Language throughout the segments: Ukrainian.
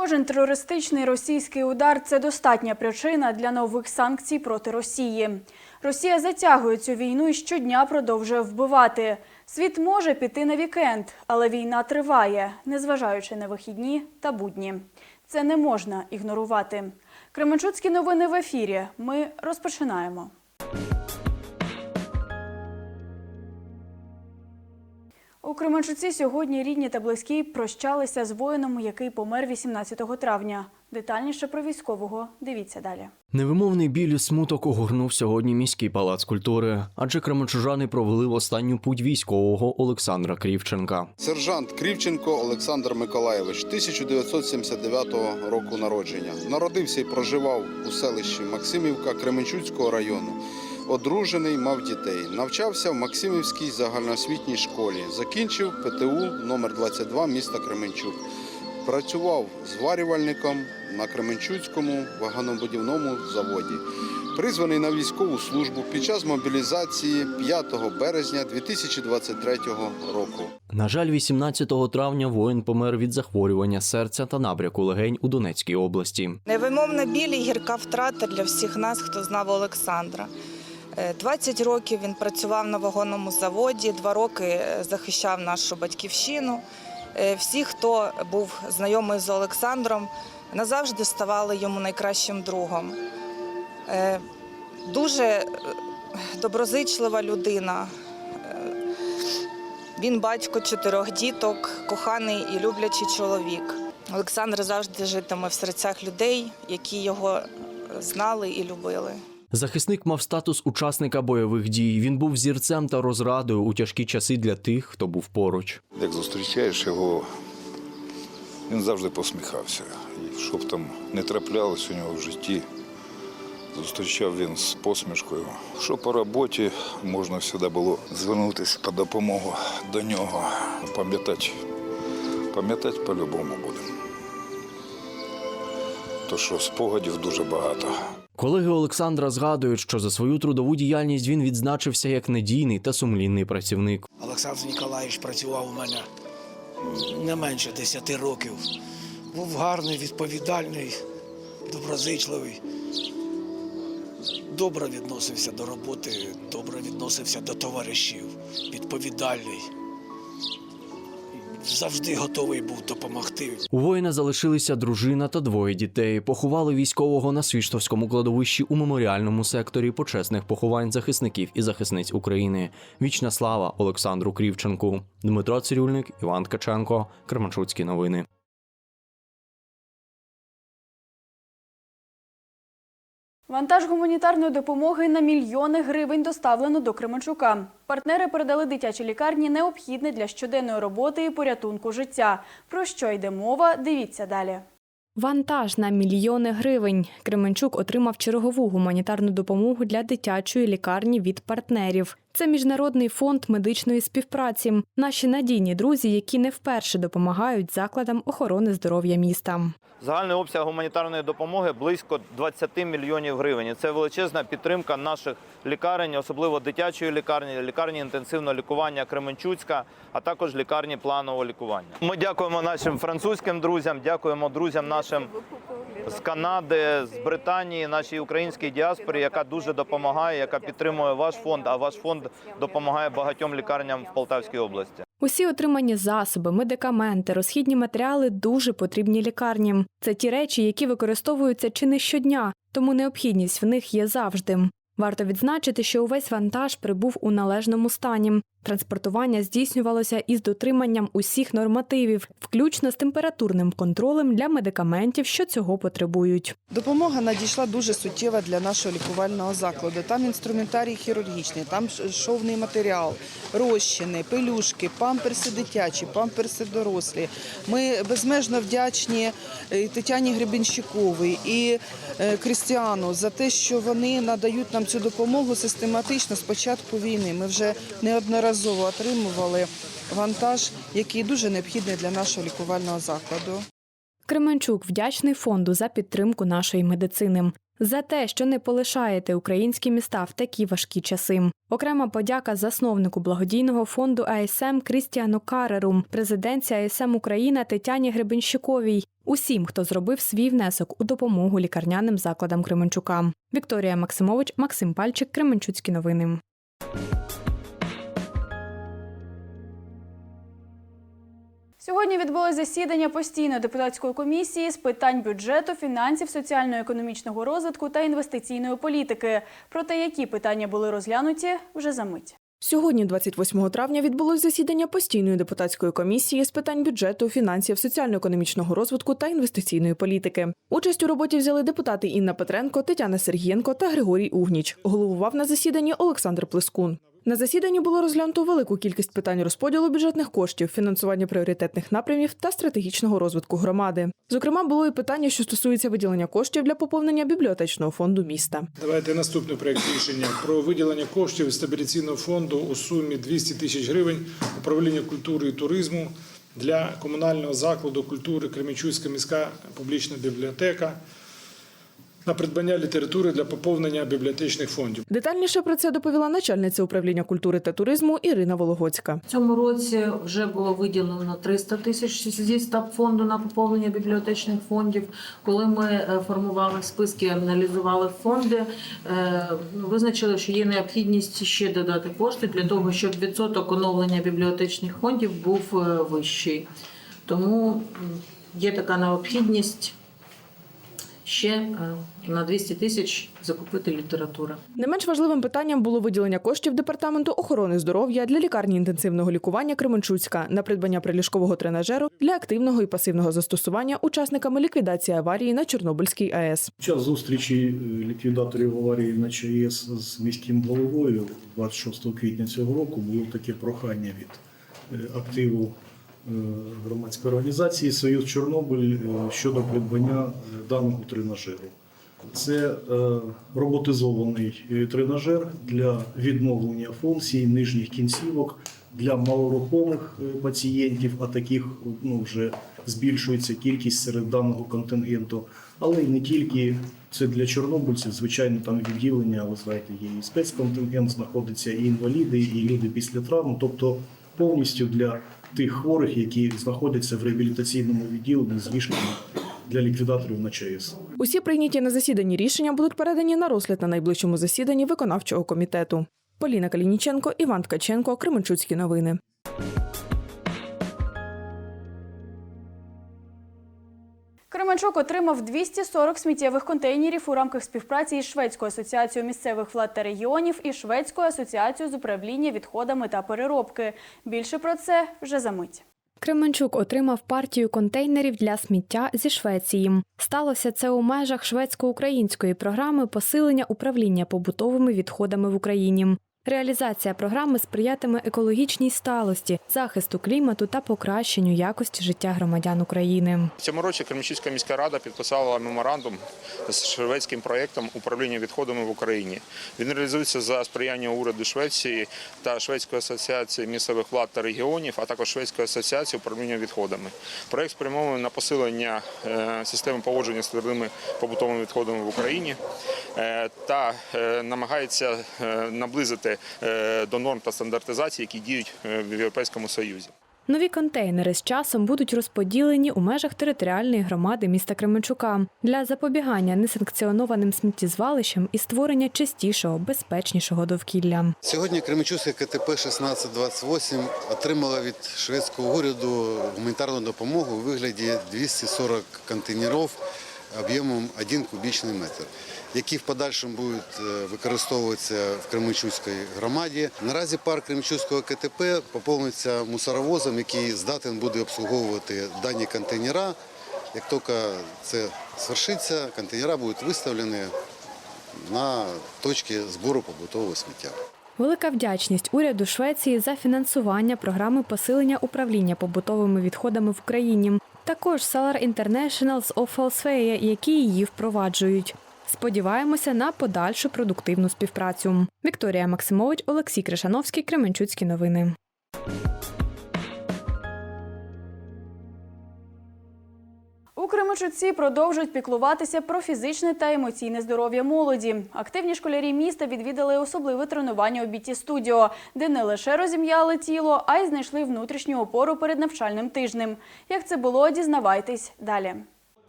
Кожен терористичний російський удар це достатня причина для нових санкцій проти Росії. Росія затягує цю війну і щодня продовжує вбивати. Світ може піти на вікенд, але війна триває, незважаючи на вихідні та будні. Це не можна ігнорувати. Кременчуцькі новини в ефірі. Ми розпочинаємо. У Кременчуці сьогодні рідні та близькі прощалися з воїном, який помер 18 травня. Детальніше про військового дивіться далі. Невимовний біль і смуток огорнув сьогодні міський палац культури, адже кременчужани провели в останню путь військового Олександра Крівченка. Сержант Крівченко Олександр Миколаєвич, 1979 року народження. Народився і проживав у селищі Максимівка Кременчуцького району. Одружений, мав дітей. Навчався в Максимівській загальноосвітній школі. Закінчив ПТУ номер 22 міста Кременчук. Працював зварювальником на Кременчуцькому вагонобудівному заводі. Призваний на військову службу під час мобілізації 5 березня 2023 року. На жаль, 18 травня воїн помер від захворювання серця та набряку легень у Донецькій області. Невимовна біль і гірка втрата для всіх нас, хто знав Олександра. Е, 20 років він працював на вагонному заводі, два роки е, захищав нашу батьківщину. Е, Всі, хто був знайомий з Олександром, назавжди ставали йому найкращим другом. Е, Дуже е, доброзичлива людина. Е, Він батько чотирьох діток, коханий і люблячий чоловік. Олександр завжди житиме в серцях людей, які його е, знали і любили. Захисник мав статус учасника бойових дій. Він був зірцем та розрадою у тяжкі часи для тих, хто був поруч. Як зустрічаєш його, він завжди посміхався. І що б там не траплялось у нього в житті, зустрічав він з посмішкою. Що по роботі можна завжди було звернутися по допомогу до нього. Пам'ятати, пам'ятати по-любому будемо. То що спогадів дуже багато. Колеги Олександра згадують, що за свою трудову діяльність він відзначився як надійний та сумлінний працівник. Олександр Ніколаївич працював у мене не менше 10 років. Був гарний, відповідальний, доброзичливий. Добре відносився до роботи, добре відносився до товаришів, відповідальний. Завжди готовий був допомогти. У воїна залишилися дружина та двоє дітей. Поховали військового на Свіштовському кладовищі у меморіальному секторі почесних поховань захисників і захисниць України. Вічна слава Олександру Крівченку. Дмитро Цирюльник, Іван Ткаченко, Кременчуцькі новини. Вантаж гуманітарної допомоги на мільйони гривень доставлено до Кременчука. Партнери передали дитячій лікарні необхідне для щоденної роботи і порятунку життя. Про що йде мова? Дивіться далі. Вантаж на мільйони гривень. Кременчук отримав чергову гуманітарну допомогу для дитячої лікарні від партнерів. Це міжнародний фонд медичної співпраці. Наші надійні друзі, які не вперше допомагають закладам охорони здоров'я міста. Загальний обсяг гуманітарної допомоги близько 20 мільйонів гривень. Це величезна підтримка наших лікарень, особливо дитячої лікарні, лікарні інтенсивного лікування Кременчуцька, а також лікарні планового лікування. Ми дякуємо нашим французьким друзям, дякуємо друзям нашим з Канади, з Британії, нашій українській діаспорі, яка дуже допомагає, яка підтримує ваш фонд. А ваш фонд допомагає багатьом лікарням в Полтавській області. Усі отримані засоби, медикаменти, розхідні матеріали дуже потрібні лікарні. Це ті речі, які використовуються чи не щодня, тому необхідність в них є завжди. Варто відзначити, що увесь вантаж прибув у належному стані. Транспортування здійснювалося із дотриманням усіх нормативів, включно з температурним контролем для медикаментів, що цього потребують. Допомога надійшла дуже суттєва для нашого лікувального закладу. Там інструментарій хірургічний, там шовний матеріал, розчини, пелюшки, памперси дитячі, памперси дорослі. Ми безмежно вдячні е, Тетяні Гребенщиковій і е, Крістіану за те, що вони надають нам цю допомогу систематично з початку війни. Ми вже неодноразово отримували вантаж, який дуже необхідний для нашого лікувального закладу. Кременчук вдячний фонду за підтримку нашої медицини. За те, що не полишаєте українські міста в такі важкі часи. Окрема подяка засновнику благодійного фонду АСМ Крістіану Кареру, президенці АСМ Україна Тетяні Гребенщиковій, усім, хто зробив свій внесок у допомогу лікарняним закладам Кременчука. Вікторія Максимович, Максим Пальчик, Кременчуцькі новини. Сьогодні відбулось засідання постійної депутатської комісії з питань бюджету, фінансів, соціально-економічного розвитку та інвестиційної політики. Про те, які питання були розглянуті, вже за мить. Сьогодні, 28 травня, відбулось засідання постійної депутатської комісії з питань бюджету, фінансів, соціально-економічного розвитку та інвестиційної політики. Участь у роботі взяли депутати Інна Петренко, Тетяна Сергієнко та Григорій Угніч. Головував на засіданні Олександр Плескун. На засіданні було розглянуто велику кількість питань розподілу бюджетних коштів, фінансування пріоритетних напрямів та стратегічного розвитку громади. Зокрема, було і питання, що стосується виділення коштів для поповнення бібліотечного фонду міста. Давайте наступний проект рішення про виділення коштів стабіляційного фонду у сумі 200 тисяч гривень управління культури і туризму для комунального закладу культури Кременчуцька міська публічна бібліотека на придбання літератури для поповнення бібліотечних фондів. Детальніше про це доповіла начальниця управління культури та туризму Ірина Вологоцька. В цьому році вже було виділено 300 тисяч зі стаб фонду на поповнення бібліотечних фондів. Коли ми е, формували списки, аналізували фонди, е, визначили, що є необхідність ще додати кошти для того, щоб відсоток оновлення бібліотечних фондів був е, вищий. Тому є така необхідність ще е, на 200 тисяч закупити літературу. Не менш важливим питанням було виділення коштів департаменту охорони здоров'я для лікарні інтенсивного лікування Кременчуцька на придбання приліжкового тренажеру для активного і пасивного застосування учасниками ліквідації аварії на Чорнобильській АЕС. Під час зустрічі е, ліквідаторів аварії на ЧАЕС з міським головою 26 квітня цього року було таке прохання від е, активу громадської організації Союз Чорнобиль е, щодо придбання е, даного тренажеру. Це е, роботизований е, тренажер для відновлення функцій нижніх кінцівок для малорухомих е, пацієнтів, а таких ну, вже збільшується кількість серед даного контингенту. Але й не тільки це для чорнобильців, звичайно, там відділення, ви знаєте, є і спецконтингент, знаходяться і інваліди, і люди після травм, тобто повністю для тих хворих, які знаходяться в реабілітаційному відділенні з ліжками для ліквідаторів на ЧАЕС. Усі прийняті на засіданні рішення будуть передані на розгляд на найближчому засіданні виконавчого комітету. Поліна Калініченко, Іван Ткаченко, Кременчуцькі новини. Кременчук отримав 240 сміттєвих контейнерів у рамках співпраці із Шведською асоціацією місцевих влад та регіонів і Шведською асоціацією з управління відходами та переробки. Більше про це вже за мить. Кременчук отримав партію контейнерів для сміття зі Швеції. Сталося це у межах шведсько-української програми посилення управління побутовими відходами в Україні. Реалізація програми сприятиме екологічній сталості, захисту клімату та покращенню якості життя громадян України. Цьому році Кременчуцька міська рада підписала меморандум з шведським проєктом управління відходами в Україні. Він реалізується за сприяння уряду Швеції та Шведської асоціації місцевих влад та регіонів, а також Шведської асоціації управління відходами. Проєкт спрямований на посилення е, системи поводження з твердими побутовими відходами в Україні е, та е, намагається наблизити е, до норм та стандартизації, які діють е, в Європейському Союзі. Нові контейнери з часом будуть розподілені у межах територіальної громади міста Кременчука для запобігання несанкціонованим сміттєзвалищам і створення чистішого, безпечнішого довкілля. Сьогодні Кременчуцьке КТП 1628 отримала від шведського уряду гуманітарну допомогу у вигляді 240 контейнерів об'ємом 1 кубічний метр, які в подальшому будуть е, використовуватися в Кременчуцькій громаді. Наразі парк Кременчуцького КТП поповниться мусоровозом, який здатен буде обслуговувати дані контейнера. Як тільки це свершиться, контейнера будуть виставлені на точки збору побутового сміття. Велика вдячність уряду Швеції за фінансування програми посилення управління побутовими відходами в Україні. Також Solar International з Офалсфея, які її впроваджують. Сподіваємося на подальшу продуктивну співпрацю. Вікторія Максимович, Олексій Кришановський, Кременчуцькі новини. У Кременчуці продовжують піклуватися про фізичне та емоційне здоров'я молоді. Активні школярі міста відвідали особливе тренування у біті студіо, де не лише розім'яли тіло, а й знайшли внутрішню опору перед навчальним тижнем. Як це було, дізнавайтесь далі.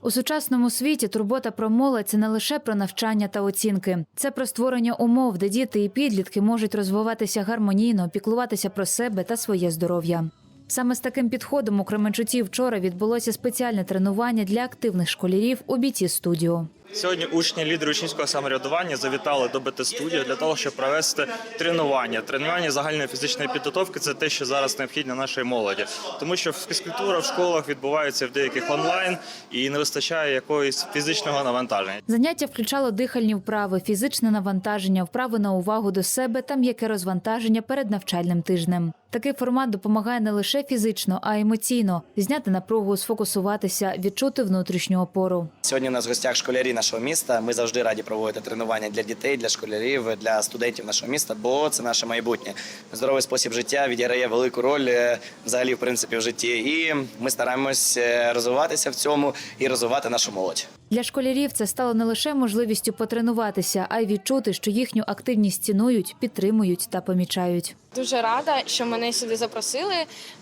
У сучасному світі турбота про молодь це не лише про навчання та оцінки, це про створення умов, де діти і підлітки можуть розвиватися гармонійно, піклуватися про себе та своє здоров'я. Саме з таким підходом у Кременчуці вчора відбулося спеціальне тренування для активних школярів у бійці студіо. Сьогодні учні лідери учнівського самоврядування завітали до БТ студію для того, щоб провести тренування. Тренування загальної фізичної підготовки це те, що зараз необхідно нашій молоді, тому що фізкультура в школах відбувається в деяких онлайн і не вистачає якоїсь фізичного навантаження. Заняття включало дихальні вправи, фізичне навантаження, вправи на увагу до себе та м'яке розвантаження перед навчальним тижнем. Такий формат допомагає не лише фізично, а й емоційно зняти напругу, сфокусуватися, відчути внутрішню опору. Сьогодні у нас в гостях школярі нашого міста. Ми завжди раді проводити тренування для дітей, для школярів, для студентів нашого міста, бо це наше майбутнє. Здоровий спосіб життя відіграє велику роль е, взагалі, в принципі, в житті. І ми стараємось е, розвиватися в цьому і розвивати нашу молодь. Для школярів це стало не лише можливістю потренуватися, а й відчути, що їхню активність цінують, підтримують та помічають. Дуже рада, що мене сюди запросили.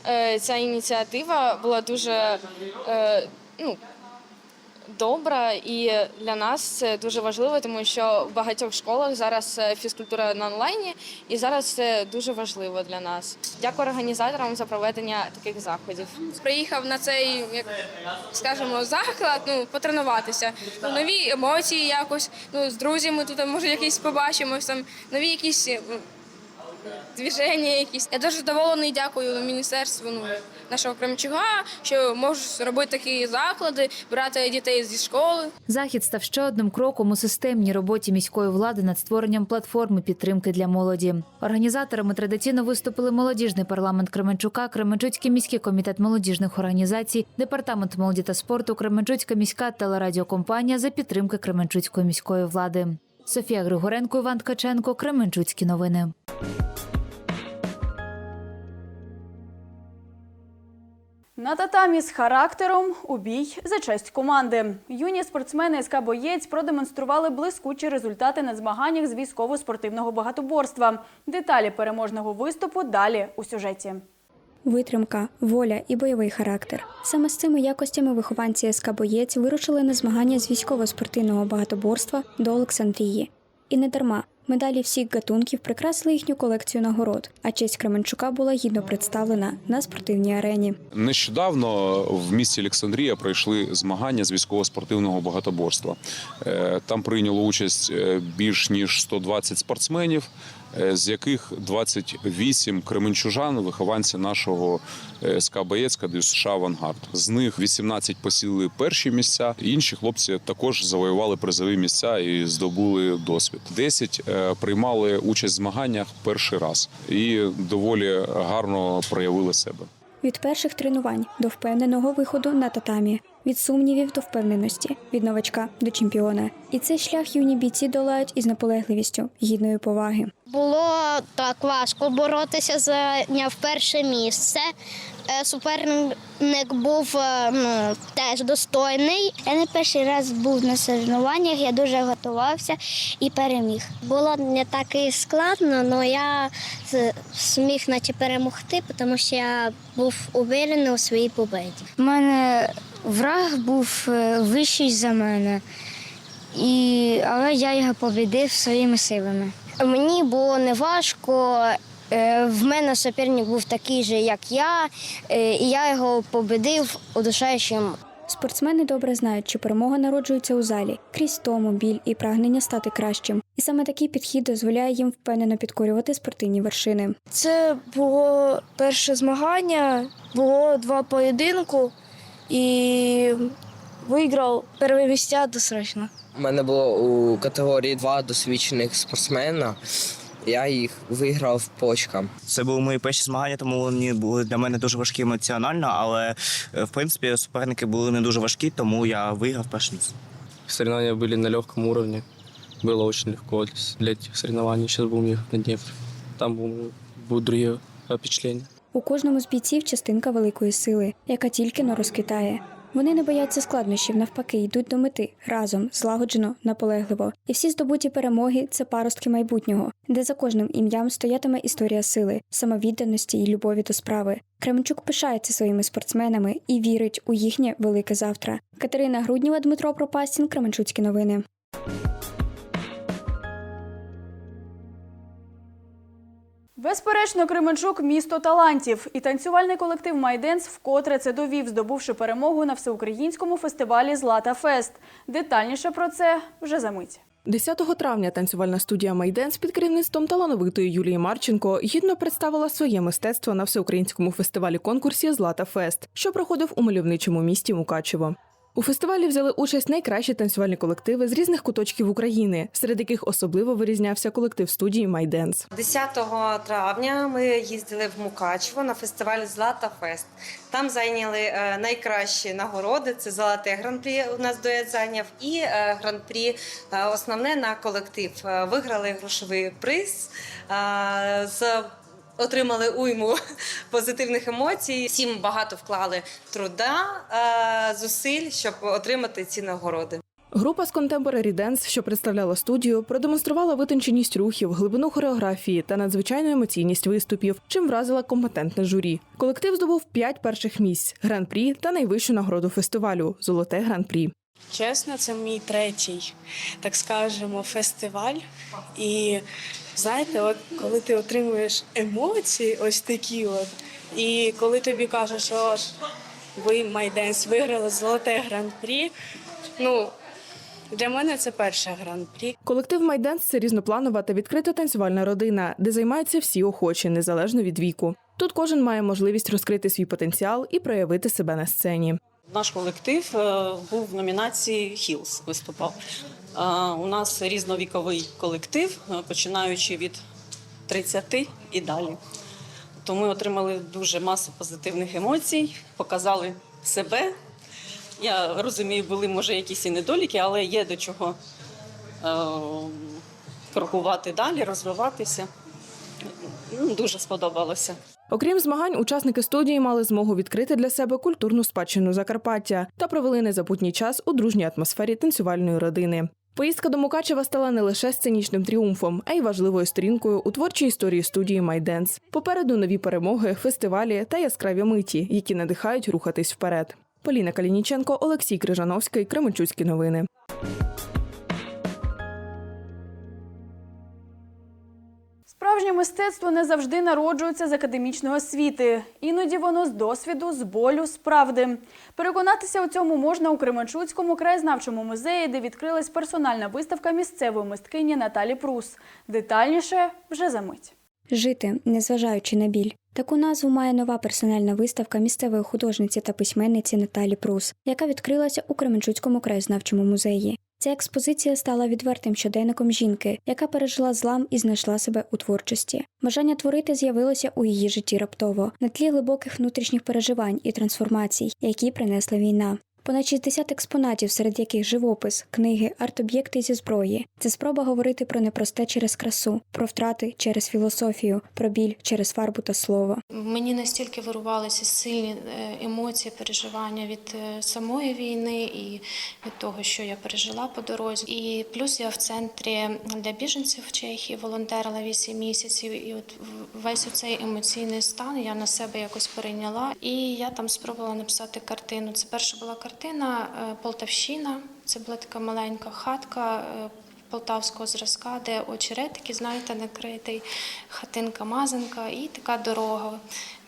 Е, Ця ініціатива була дуже ну, добра, і для нас це дуже важливо, тому що в багатьох школах зараз е, фізкультура на онлайні, і зараз це дуже важливо для нас. Дякую організаторам за проведення таких заходів. Приїхав на цей, як скажімо, заклад, ну потренуватися. Ну, нові емоції, якось ну з друзями тут може якісь побачимось там, нові якісь. Движення якісь. Я дуже задоволений, дякую міністерству ну, нашого Кремчуга, що можуть робити такі заклади, брати дітей зі школи. Захід став ще одним кроком у системній роботі міської влади над створенням платформи підтримки для молоді. Організаторами традиційно виступили молодіжний парламент Кременчука, Кременчуцький міський комітет молодіжних організацій, департамент молоді та спорту, Кременчуцька міська телерадіокомпанія за підтримки Кременчуцької міської влади. Софія Григоренко, Іван Ткаченко, Кременчуцькі новини. На татамі з характером у бій за честь команди. Юні спортсмени СК «Боєць» продемонстрували блискучі результати на змаганнях з військово-спортивного багатоборства. Деталі переможного виступу далі у сюжеті. Витримка, воля і бойовий характер. Саме з цими якостями вихованці СК «Боєць» вирушили на змагання з військово-спортивного багатоборства до Олександрії. І не дарма. Медалі всіх гатунків прикрасили їхню колекцію нагород, а честь Кременчука була гідно представлена на спортивній арені. Нещодавно в місті Олександрія пройшли змагання з військово-спортивного багатоборства. Е, Там прийняло участь е, більш ніж 120 спортсменів, з яких 28 кременчужан, вихованці нашого е, СК Боєцька ДЮСШ «Авангард». З них 18 посіли перші місця. Інші хлопці також завоювали призові місця і здобули досвід. 10 е, приймали участь в змаганнях перший раз і доволі гарно проявили себе. Від перших тренувань до впевненого виходу на татамі, від сумнівів до впевненості, від новачка до чемпіона. І цей шлях юні бійці долають із наполегливістю, гідною поваги. Було так важко боротися зайняв перше місце. Е, Суперник був е, ну, теж достойний. Я не перший раз був на соревнованнях, я дуже готувався і переміг. Було не так і складно, але я зміг наче перемогти, тому що я був уверений у своїй победі. У мене враг був е, вищий за мене, і... але я його побідив своїми силами. Мені було неважко. Е, В мене суперник був такий же, як я, е, і я його победив удушаючим. Спортсмени добре знають, що перемога народжується у залі крізь тому, біль і прагнення стати кращим. І саме такий підхід дозволяє їм впевнено підкорювати спортивні вершини. Це було перше змагання, було два поєдинку і виграв перше місця досрочно. У мене було у категорії два досвідчених спортсмена. Я їх виграв по очкам. Це були мої перші змагання, тому вони були для мене дуже важкі емоціонально, але е, в принципі суперники були не дуже важкі, тому я виграв перше місце. Соревнования были на легком уровне. Было очень легко для этих соревнований. Сейчас будем ехать на Днепр. Там будем- будут другие впечатления. У кожному з бійців частинка великої сили, яка тільки но розквітає. Вони не бояться складнощів, навпаки, йдуть до мети разом, злагоджено, наполегливо. І всі здобуті перемоги це паростки майбутнього, де за кожним ім'ям стоятиме історія сили, самовідданості і любові до справи. Кременчук пишається своїми спортсменами і вірить у їхнє велике завтра. Катерина Грудніва, Дмитро Пропастін, Кременчуцькі новини. Безперечно, Кременчук місто талантів, і танцювальний колектив Майденс вкотре це довів, здобувши перемогу на всеукраїнському фестивалі Злата Фест. Детальніше про це вже за мить. 10 травня танцювальна студія Майденс під керівництвом талановитої Юлії Марченко гідно представила своє мистецтво на всеукраїнському фестивалі конкурсі Злата Фест, що проходив у мальовничому місті Мукачево. У фестивалі взяли участь найкращі танцювальні колективи з різних куточків України, серед яких особливо вирізнявся колектив студії Майденс. 10 травня ми їздили в Мукачево на фестиваль Злата Фест. Там зайняли е, найкращі нагороди. Це золоте гран-прі у нас дует зайняв і е, гран-прі е, основне на колектив. Виграли грошовий приз. з Отримали уйму позитивних емоцій. Всім багато вклали труда, е, зусиль, щоб отримати ці нагороди. Група з Contemporary Dance, що представляла студію, продемонструвала витонченість рухів, глибину хореографії та надзвичайну емоційність виступів, чим вразила компетентне журі. Колектив здобув п'ять перших місць, гран-прі та найвищу нагороду фестивалю золоте гран-прі. Чесно, це мій третій, так скажемо, фестиваль. І знаєте, от коли ти отримуєш емоції, ось такі от, і коли тобі кажуть, що ви Майденс виграли золоте гран-прі. Ну для мене це перше гран-прі. Колектив Майденс це різнопланова та відкрита танцювальна родина, де займаються всі охочі, незалежно від віку. Тут кожен має можливість розкрити свій потенціал і проявити себе на сцені. Наш колектив е, був в номінації Хілс виступав. Е, У нас різновіковий колектив, е, починаючи від 30 і далі. То ми отримали дуже масу позитивних емоцій, показали себе. Я розумію, були може якісь і недоліки, але є до чого крокувати далі, розвиватися. Ну, Дуже сподобалося. Окрім змагань, учасники студії мали змогу відкрити для себе культурну спадщину Закарпаття та провели незабутній час у дружній атмосфері танцювальної родини. Поїздка до Мукачева стала не лише сценічним тріумфом, а й важливою сторінкою у творчій історії студії Майденс. Попереду нові перемоги, фестивалі та яскраві миті, які надихають рухатись вперед. Поліна Калініченко, Олексій Крижановський, Кременчуцькі новини. Справжнє мистецтво не завжди народжується з академічної освіти. Іноді воно з досвіду, з болю, з правди. Переконатися у цьому можна у Кременчуцькому краєзнавчому музеї, де відкрилась персональна виставка місцевої мисткині Наталі Прус. Детальніше вже за мить. Жити, незважаючи на біль. Таку назву має нова персональна виставка місцевої художниці та письменниці Наталі Прус, яка відкрилася у Кременчуцькому краєзнавчому музеї. Ця експозиція стала відвертим щоденником жінки, яка пережила злам і знайшла себе у творчості. Бажання творити з'явилося у її житті раптово на тлі глибоких внутрішніх переживань і трансформацій, які принесла війна. Понад 60 експонатів, серед яких живопис, книги, арт-об'єкти зі зброї. Це спроба говорити про непросте через красу, про втрати через філософію, про біль через фарбу та слово. Мені настільки вирувалися сильні е, емоції, переживання від е, самої війни і від того, що я пережила по дорозі. І плюс я в центрі для біженців в Чехії волонтерила 8 місяців. І от весь цей емоційний стан я на себе якось перейняла. І я там спробувала написати картину. Це перша була картина е, Полтавщина. Це була така маленька хатка. е, Полтавського зразка, де очерет такий, знаєте, накритий, хатинка мазанка і така дорога.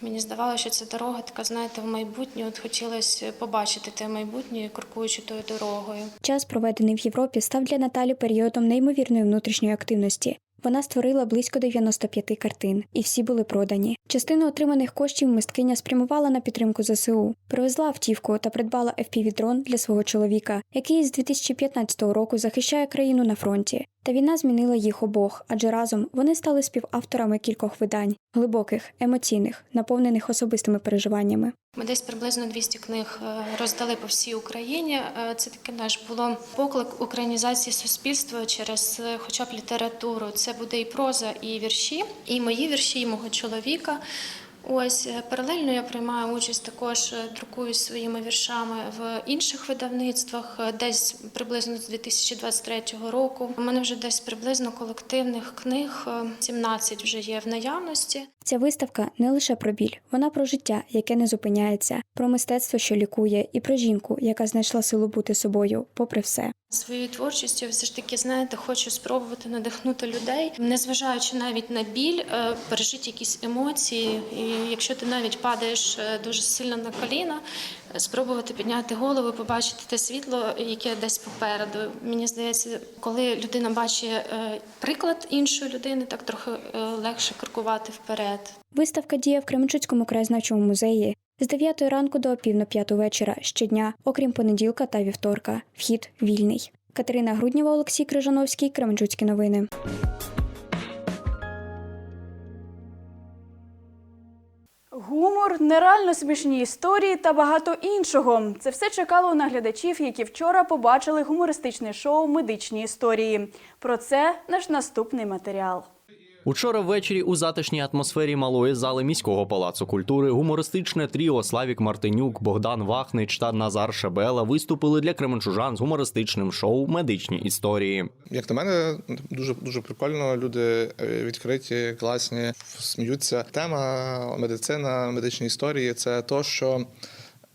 Мені здавалося, що це дорога, така, знаєте, в майбутнє. От хотілося побачити те майбутнє, крокуючи тою дорогою. Час, проведений в Європі, став для Наталі періодом неймовірної внутрішньої активності. Вона створила близько 95 картин, і всі були продані. Частину отриманих коштів мисткиня спрямувала на підтримку ЗСУ, привезла автівку та придбала FPV-дрон для свого чоловіка, який з 2015 року захищає країну на фронті. Та війна змінила їх обох, адже разом вони стали співавторами кількох видань глибоких, емоційних, наповнених особистими переживаннями. Ми десь приблизно 200 книг е, роздали по всій Україні. Е, Це таке наш було поклик українізації суспільства через е, хоча б літературу. Це буде і проза, і вірші, і мої вірші, і мого чоловіка. Ось е, паралельно я приймаю участь також, е, друкуюсь своїми віршами в інших видавництвах, е, десь приблизно з 2023 року. У мене вже десь приблизно колективних книг е, 17 вже є в наявності. Ця виставка не лише про біль, вона про життя, яке не зупиняється, про мистецтво, що лікує, і про жінку, яка знайшла силу бути собою, попри все. Своєю творчістю все ж таки, знаєте, хочу спробувати надихнути людей, незважаючи навіть на біль, е, пережити якісь емоції. І якщо ти навіть падаєш е, дуже сильно на коліна, е, спробувати підняти голову, побачити те світло, яке десь попереду. Мені здається, коли людина бачить приклад іншої людини, так трохи легше крокувати вперед. Виставка діє в Кременчуцькому краєзнавчому музеї з 9 ранку до пів на п'яту вечора щодня, окрім понеділка та вівторка. Вхід вільний. Катерина Груднєва, Олексій Крижановський, Кременчуцькі новини. Гумор, нереально смішні історії та багато іншого. Це все чекало на глядачів, які вчора побачили гумористичне шоу Медичні історії. Про це наш наступний матеріал. Учора ввечері у затишній атмосфері малої зали міського палацу культури гумористичне тріо Славік Мартинюк, Богдан Вахнич та Назар Шебела виступили для кременчужан з гумористичним шоу Медичні історії. Як на мене, дуже дуже прикольно. Люди е, відкриті, класні, сміються. Тема медицина, медичні історії це то, що.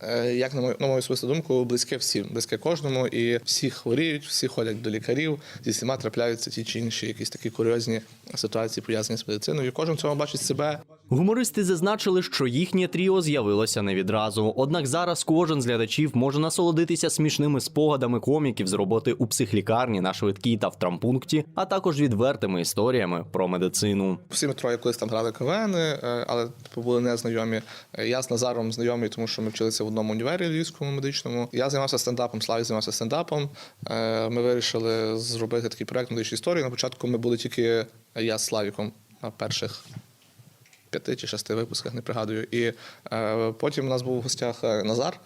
Е, Як на мою на мою особисту думку, близьке всім, близьке кожному, і всі хворіють, всі ходять до лікарів. Зі всіма трапляються ті чи інші якісь такі курйозні ситуації пов'язані з медициною. І Кожен в цьому бачить себе. Гумористи зазначили, що їхнє тріо з'явилося не відразу. Однак зараз кожен з глядачів може насолодитися смішними спогадами коміків з роботи у психлікарні на швидкій та в травмпункті, а також відвертими історіями про медицину. Всі ми троє колись там грали КВН, е, але типу, були незнайомі. Е, Я з Назаром знайомий, тому що ми вчилися в одному універі львівському медичному. Я займався стендапом, Славі займався стендапом. Е, Ми вирішили зробити такий проект медичні історії. На початку ми були тільки я з Славіком на перших. П'яти чи шести випусках, не пригадую. І е, потім у нас був в гостях е, Назар.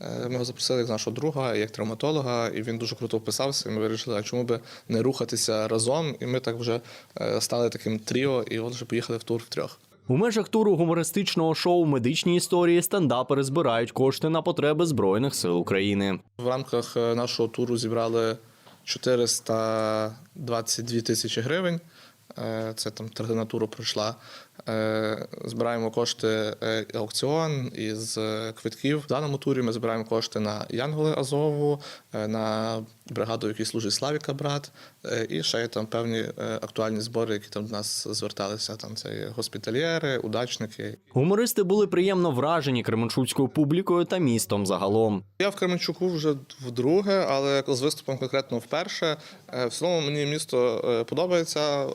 Ми його запросили як нашого друга, як травматолога, і він дуже круто вписався. І ми вирішили, а чому би не рухатися разом. І ми так вже стали таким тріо, і от вже поїхали в тур втрьох. У межах туру гумористичного шоу Медичні історії стендапери збирають кошти на потреби Збройних сил України. В рамках е, нашого туру зібрали 422 тисячі гривень. Е, Це там третина туру пройшла. Е, Збираємо кошти е, аукціон із е, квитків. В даному турі ми збираємо кошти на Янголи Азову, на бригаду, в якій служить Славіка брат, і ще є там певні актуальні збори, які там до нас зверталися. Там це є госпітальєри, удачники. Гумористи були приємно вражені кременчуцькою публікою та містом загалом. Я в Кременчуку вже вдруге, але з виступом конкретно вперше. В цілому мені місто подобається.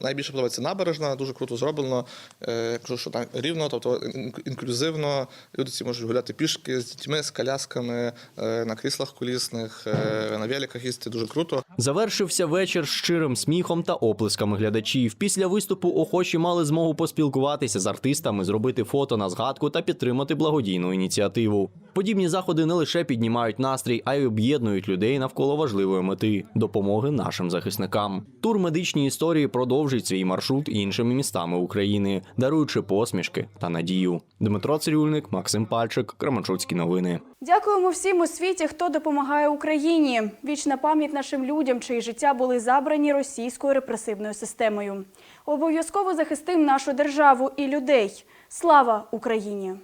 Найбільше подобається набережна, дуже круто зроблено. Е, Я кажу, що там рівно, тобто інклюзивно. Люди ці можуть гуляти пішки з дітьми, з колясками, е, на кріслах колісних, е, на великах їсти. Дуже круто. Завершився вечір щирим сміхом та оплесками глядачів. Після виступу охочі мали змогу поспілкуватися з артистами, зробити фото на згадку та підтримати благодійну ініціативу. Подібні заходи не лише піднімають настрій, а й об'єднують людей навколо важливої мети допомоги нашим захисникам. Тур медичні історії продовжить свій маршрут іншими містами України, даруючи посмішки та надію. Дмитро Цирюльник, Максим Пальчик, Кременчуцькі новини. Дякуємо всім у світі, хто допомагає Україні. Вічна пам'ять нашим людям, чиї життя були забрані російською репресивною системою. Обов'язково захистимо нашу державу і людей. Слава Україні!